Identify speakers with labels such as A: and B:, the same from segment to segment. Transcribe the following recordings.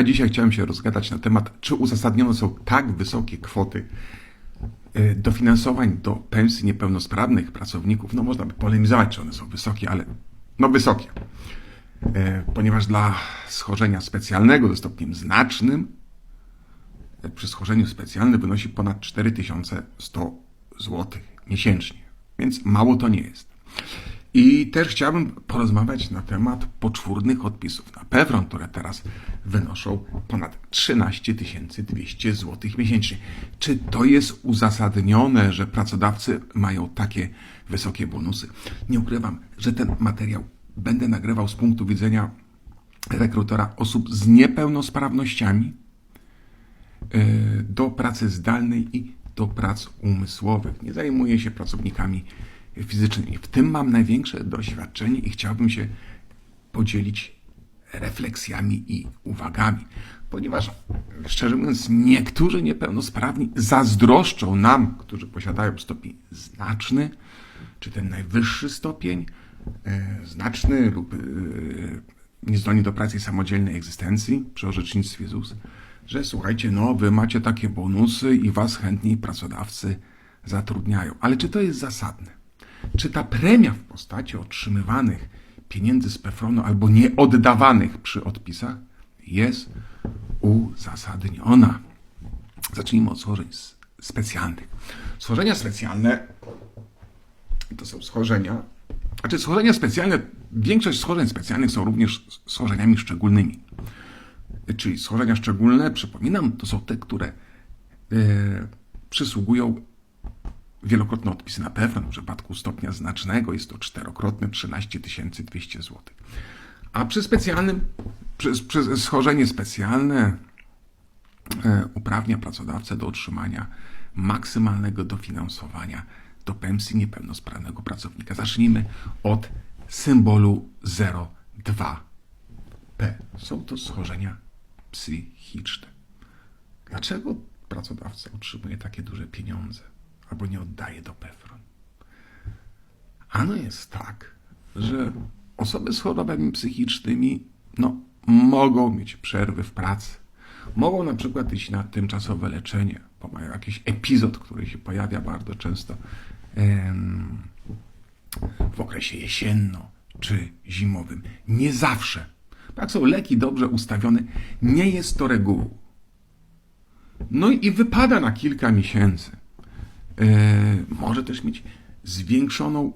A: A dzisiaj chciałem się rozgadać na temat, czy uzasadnione są tak wysokie kwoty e, dofinansowań do pensji niepełnosprawnych pracowników. No można by polemizować, czy one są wysokie, ale no wysokie. E, Ponieważ dla schorzenia specjalnego ze stopniem znacznym e, przy schorzeniu specjalnym wynosi ponad 4100 zł miesięcznie. Więc mało to nie jest. I też chciałbym porozmawiać na temat poczwórnych odpisów na Pewron, które teraz wynoszą ponad 13 200 zł miesięcznie. Czy to jest uzasadnione, że pracodawcy mają takie wysokie bonusy? Nie ukrywam, że ten materiał będę nagrywał z punktu widzenia rekrutora osób z niepełnosprawnościami, e, do pracy zdalnej i do prac umysłowych. Nie zajmuję się pracownikami fizycznymi. W tym mam największe doświadczenie i chciałbym się podzielić refleksjami i uwagami, ponieważ szczerze mówiąc, niektórzy niepełnosprawni zazdroszczą nam, którzy posiadają stopień znaczny, czy ten najwyższy stopień, e, znaczny lub e, niezdolni do pracy i samodzielnej egzystencji przy orzecznictwie ZUS, że słuchajcie, no wy macie takie bonusy i was chętniej pracodawcy zatrudniają. Ale czy to jest zasadne? Czy ta premia w postaci otrzymywanych pieniędzy z PFRON-u albo nieoddawanych przy odpisach jest uzasadniona? Zacznijmy od schorzeń specjalnych. Schorzenia specjalne to są schorzenia, znaczy schorzenia specjalne, większość schorzeń specjalnych są również schorzeniami szczególnymi. Czyli schorzenia szczególne, przypominam, to są te, które e, przysługują wielokrotne odpisy na pewno. W przypadku stopnia znacznego jest to czterokrotne 13 200 zł. A przy specjalnym, przy, przy schorzenie specjalne e, uprawnia pracodawcę do otrzymania maksymalnego dofinansowania do pensji niepełnosprawnego pracownika. Zacznijmy od symbolu 02P. Są to schorzenia psychiczne. Dlaczego pracodawca otrzymuje takie duże pieniądze albo nie oddaje do PEFRON? Ano jest tak, że osoby z chorobami psychicznymi no, mogą mieć przerwy w pracy. Mogą na przykład iść na tymczasowe leczenie, bo mają jakiś epizod, który się pojawia bardzo często w okresie jesienno czy zimowym. Nie zawsze. Jak są leki dobrze ustawione, nie jest to regułą. No i wypada na kilka miesięcy. E, może też mieć zwiększoną,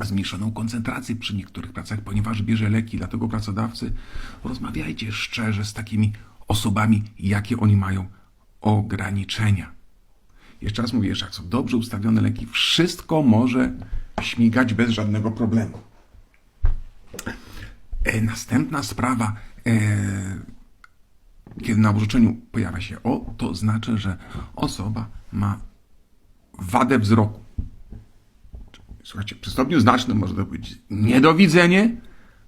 A: zmniejszoną koncentrację przy niektórych pracach, ponieważ bierze leki. Dlatego pracodawcy rozmawiajcie szczerze z takimi osobami, jakie oni mają ograniczenia. Jeszcze raz mówię, że jak są dobrze ustawione leki, wszystko może śmigać bez żadnego problemu. E, następna sprawa, e, kiedy na orzeczeniu pojawia się O, to znaczy, że osoba ma wadę wzroku. Słuchajcie, przy stopniu znacznym może to być niedowidzenie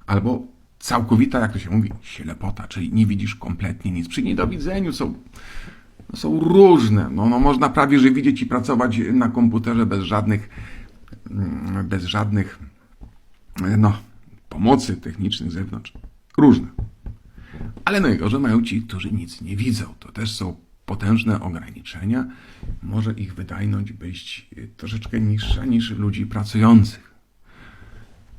A: albo całkowita, jak to się mówi, ślepota, czyli nie widzisz kompletnie nic. Przy niedowidzeniu są, no są różne. No, no, można prawie, że widzieć i pracować na komputerze bez żadnych, mm, bez żadnych no, pomocy technicznych z zewnątrz. Różne. Ale najgorzej mają ci, którzy nic nie widzą. To też są potężne ograniczenia. Może ich wydajność być y, troszeczkę niższa niż ludzi pracujących.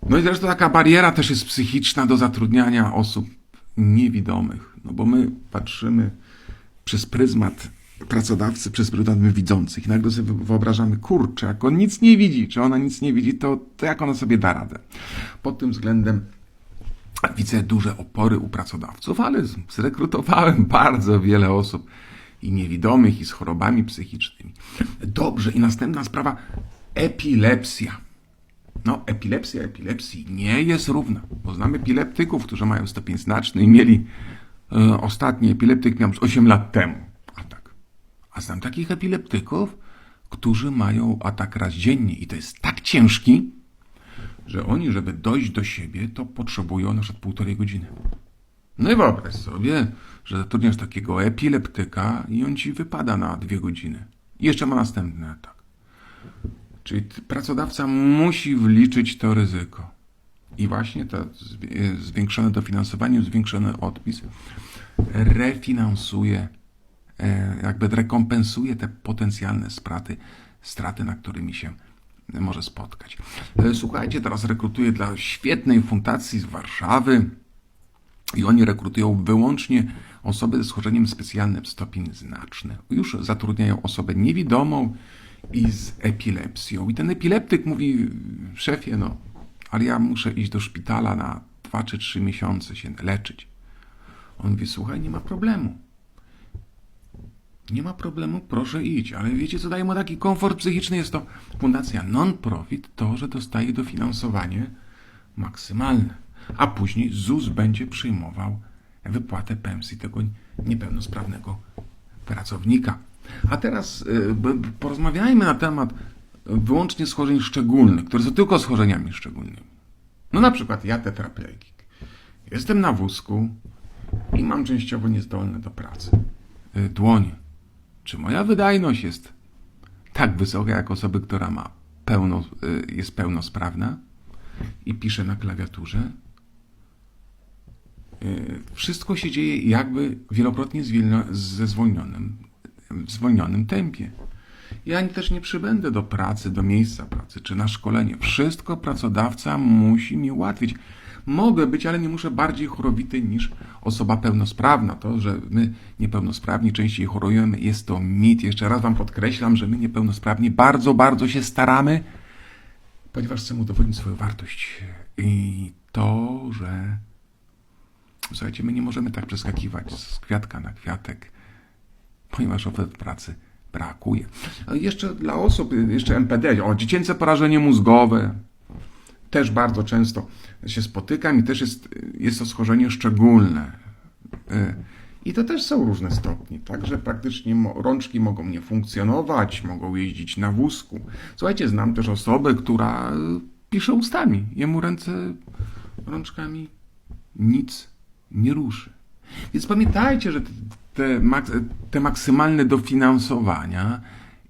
A: No i zresztą taka bariera też jest psychiczna do zatrudniania osób niewidomych. No bo my patrzymy przez pryzmat pracodawcy, przez pryzmat widzących. Nagle sobie wyobrażamy, kurczę, jak on nic nie widzi, czy ona nic nie widzi, to, to jak ona sobie da radę. Pod tym względem widzę duże opory u pracodawców, ale zrekrutowałem bardzo wiele osób i niewidomych, i z chorobami psychicznymi. Dobrze, i następna sprawa, epilepsja. No, epilepsja epilepsji nie jest równa. Poznamy epileptyków, którzy mają stopień znaczny i mieli e, ostatni epileptyk miał 8 lat temu atak. A znam takich epileptyków, którzy mają atak raz dziennie i to jest tak ciężki, że oni, żeby dojść do siebie, to potrzebują na przykład półtorej godziny. No i wyobraź sobie, że zatrudniasz takiego epileptyka i on ci wypada na dwie godziny. I jeszcze ma następny atak. Czyli pracodawca musi wliczyć to ryzyko. I właśnie to zwi- zwiększone dofinansowanie, zwiększony odpis refinansuje, e, jakby rekompensuje te potencjalne straty, straty, na którymi się może spotkać. E, Słuchajcie, teraz rekrutuję dla świetnej fundacji z Warszawy i oni rekrutują wyłącznie osoby ze schorzeniem specjalnym stopień znaczny. Już zatrudniają osobę niewidomą i z epilepsją. I ten epileptyk mówi, szefie, no, ale ja muszę iść do szpitala na dwa czy trzy miesiące się leczyć. On mówi, słuchaj, nie ma problemu. Nie ma problemu, proszę idź, ale wiecie co daje mu taki komfort psychiczny? Jest to fundacja non-profit, to, że dostaje dofinansowanie maksymalne, a później ZUS będzie przyjmował wypłatę pensji tego niepełnosprawnego pracownika. A teraz y, porozmawiajmy na temat wyłącznie schorzeń szczególnych, które są tylko schorzeniami szczególnymi. No na przykład ja tetraplegik. Jestem na wózku i mam częściowo niezdolne do pracy. Y, Dłonie. Czy moja wydajność jest tak wysoka jak osoby, która ma pełno, y, jest pełnosprawna i pisze na klawiaturze? Y, Wszystko się dzieje jakby wielokrotnie ze zwolnionym, w zwolnionym tempie. Ja też nie przybędę do pracy, do miejsca pracy czy na szkolenie. Wszystko pracodawca musi mi ułatwić. Mogę być, ale nie muszę bardziej chorowity niż osoba pełnosprawna. To, że my niepełnosprawni częściej chorujemy, jest to mit. Jeszcze raz Wam podkreślam, że my niepełnosprawni bardzo, bardzo się staramy, ponieważ chcemy udowodnić swoją wartość. I to, że Słuchajcie, my nie możemy tak przeskakiwać z kwiatka na kwiatek, ponieważ ofert pracy brakuje. A jeszcze dla osób, jeszcze MPD, o dziecięce porażenie mózgowe, też bardzo często się spotykam i też jest, jest to schorzenie szczególne. Y, I to też są różne stopnie, także praktycznie rączki mogą nie funkcjonować, mogą jeździć na wózku. Słuchajcie, znam też osobę, która y, pisze ustami, jemu ręce rączkami nic nie ruszy. Więc pamiętajcie, że te, te, mak, te maksymalne dofinansowania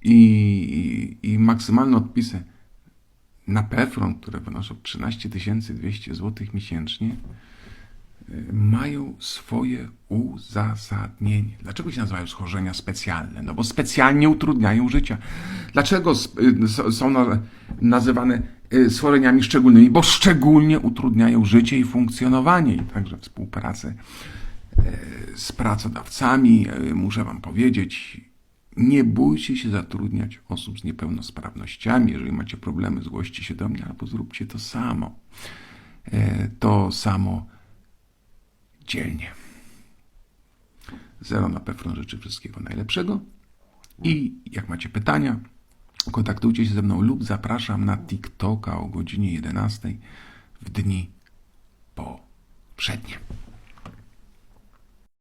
A: i, i, i maksymalne odpisy na PEFRON, które wynoszą 13 200 zł miesięcznie, mają swoje uzasadnienie. Dlaczego się nazywają schorzenia specjalne? No bo specjalnie utrudniają życia. Dlaczego y, są na- nazywane y, schorzeniami szczególnymi? Bo szczególnie utrudniają życie i funkcjonowanie i także współpracę y, z pracodawcami. Y, Muszę Wam powiedzieć, nie bójcie się zatrudniać osób z niepełnosprawnościami. Jeżeli macie problemy, zgłoście się do mnie albo zróbcie to samo. E, To samo dzielnie. Zero na pewno życzy wszystkiego najlepszego. I jak macie pytania, kontaktujcie się ze mną lub zapraszam na TikToka o godzinie 11 w dni poprzednie.